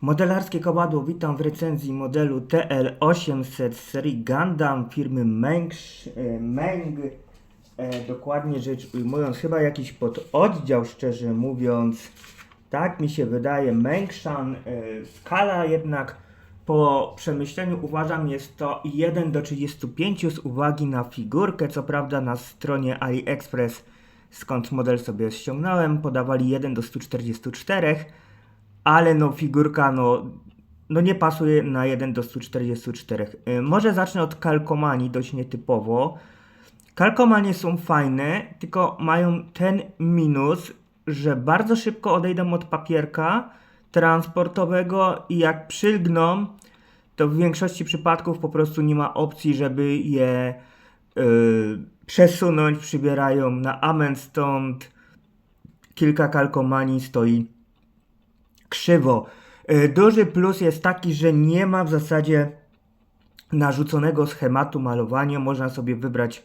Modelarskie kowadło, witam w recenzji modelu TL800 z serii Gundam firmy Meng, e, Meng e, dokładnie rzecz ujmując, chyba jakiś pododdział, szczerze mówiąc. Tak mi się wydaje, Mengshan. E, skala jednak po przemyśleniu uważam jest to 1 do 35 z uwagi na figurkę. Co prawda na stronie AliExpress, skąd model sobie ściągnąłem, podawali 1 do 144 ale no figurka no, no nie pasuje na 1 do 144. Y, Może zacznę od kalkomanii, dość nietypowo. Kalkomanie są fajne, tylko mają ten minus, że bardzo szybko odejdą od papierka transportowego i jak przylgną, to w większości przypadków po prostu nie ma opcji, żeby je y, przesunąć. Przybierają na amen, stąd kilka kalkomanii stoi krzywo. Y, Duży plus jest taki, że nie ma w zasadzie narzuconego schematu malowania. Można sobie wybrać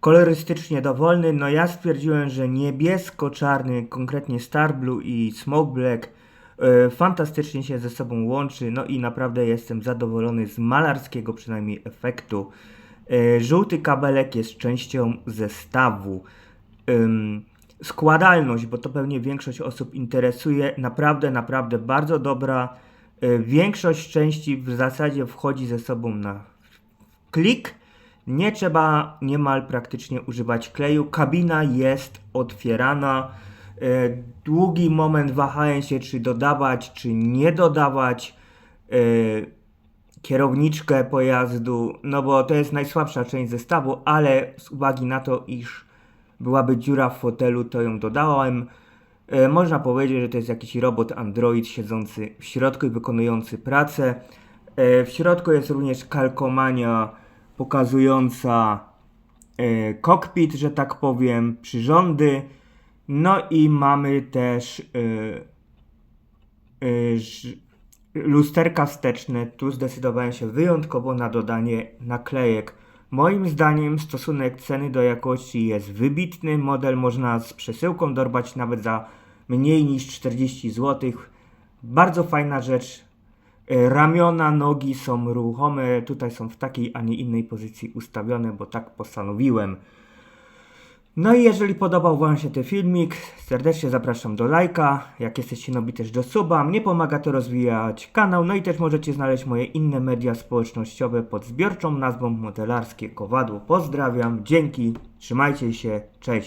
kolorystycznie dowolny. No ja stwierdziłem, że niebiesko-czarny, konkretnie Star Blue i Smoke Black y, fantastycznie się ze sobą łączy. No i naprawdę jestem zadowolony z malarskiego przynajmniej efektu. Y, Żółty kabelek jest częścią zestawu. Ym, składalność, bo to pewnie większość osób interesuje, naprawdę, naprawdę bardzo dobra. Y, Większość części w zasadzie wchodzi ze sobą na klik. Nie trzeba niemal praktycznie używać kleju. Kabina jest otwierana. Y, Długi moment wahałem się, czy dodawać, czy nie dodawać y, kierowniczkę pojazdu, no bo to jest najsłabsza część zestawu, ale z uwagi na to, iż byłaby dziura w fotelu, to ją dodałem. E, Można powiedzieć, że to jest jakiś robot Android siedzący w środku i wykonujący pracę. E, W środku jest również kalkomania pokazująca e, kokpit, że tak powiem, przyrządy. No i mamy też lusterka wsteczne. Tu zdecydowałem się wyjątkowo na dodanie naklejek. Moim zdaniem stosunek ceny do jakości jest wybitny. Model można z przesyłką dorwać nawet za mniej niż 40 zł. Bardzo fajna rzecz. E, Ramiona, nogi są ruchome. Tutaj są w takiej, a nie innej pozycji ustawione, bo tak postanowiłem. No i jeżeli podobał Wam się ten filmik, serdecznie zapraszam do lajka. Jak jesteście nowi też do suba. Mnie pomaga to rozwijać kanał. No i też możecie znaleźć moje inne media społecznościowe pod zbiorczą nazwą Modelarskie Kowadło. Pozdrawiam, dzięki, trzymajcie się, cześć.